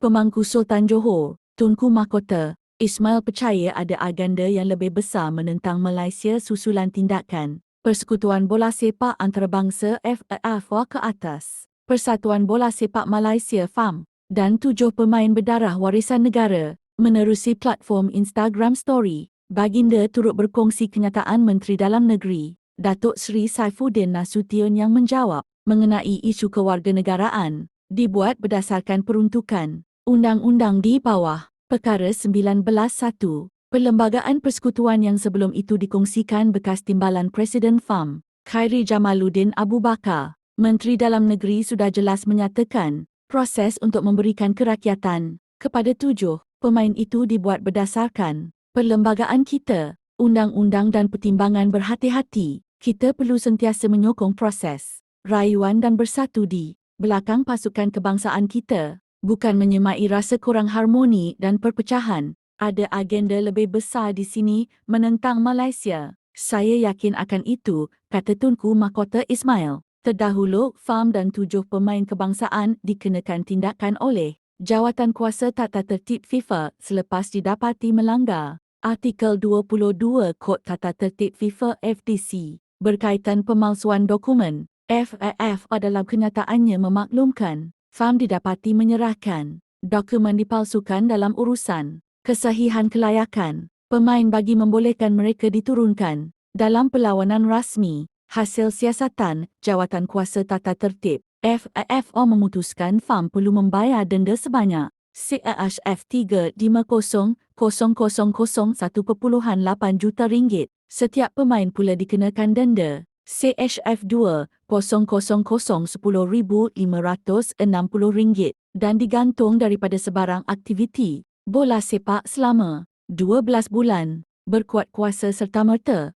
Pemangku Sultan Johor, Tunku Mahkota, Ismail percaya ada agenda yang lebih besar menentang Malaysia susulan tindakan Persekutuan Bola Sepak Antarabangsa FAF ke atas, Persatuan Bola Sepak Malaysia FAM dan tujuh pemain berdarah warisan negara menerusi platform Instagram Story. Baginda turut berkongsi kenyataan Menteri Dalam Negeri, Datuk Seri Saifuddin Nasution yang menjawab mengenai isu kewarganegaraan dibuat berdasarkan peruntukan undang-undang di bawah Perkara 19.1. Perlembagaan persekutuan yang sebelum itu dikongsikan bekas timbalan Presiden FAM, Khairi Jamaluddin Abu Bakar, Menteri Dalam Negeri sudah jelas menyatakan proses untuk memberikan kerakyatan kepada tujuh pemain itu dibuat berdasarkan perlembagaan kita, undang-undang dan pertimbangan berhati-hati. Kita perlu sentiasa menyokong proses rayuan dan bersatu di belakang pasukan kebangsaan kita bukan menyemai rasa kurang harmoni dan perpecahan. Ada agenda lebih besar di sini menentang Malaysia. Saya yakin akan itu, kata Tunku Mahkota Ismail. Terdahulu, FAM dan tujuh pemain kebangsaan dikenakan tindakan oleh Jawatan Kuasa Tata Tertib FIFA selepas didapati melanggar Artikel 22 Kod Tata Tertib FIFA FTC berkaitan pemalsuan dokumen. FAF dalam kenyataannya memaklumkan FAM didapati menyerahkan dokumen dipalsukan dalam urusan kesahihan kelayakan. Pemain bagi membolehkan mereka diturunkan dalam perlawanan rasmi. Hasil siasatan Jawatan Kuasa Tata Tertib FAFO memutuskan FAM perlu membayar denda sebanyak CHF 350,0001.8 juta ringgit. Setiap pemain pula dikenakan denda CHF 2,00010,560 ringgit dan digantung daripada sebarang aktiviti bola sepak selama 12 bulan berkuat kuasa serta merta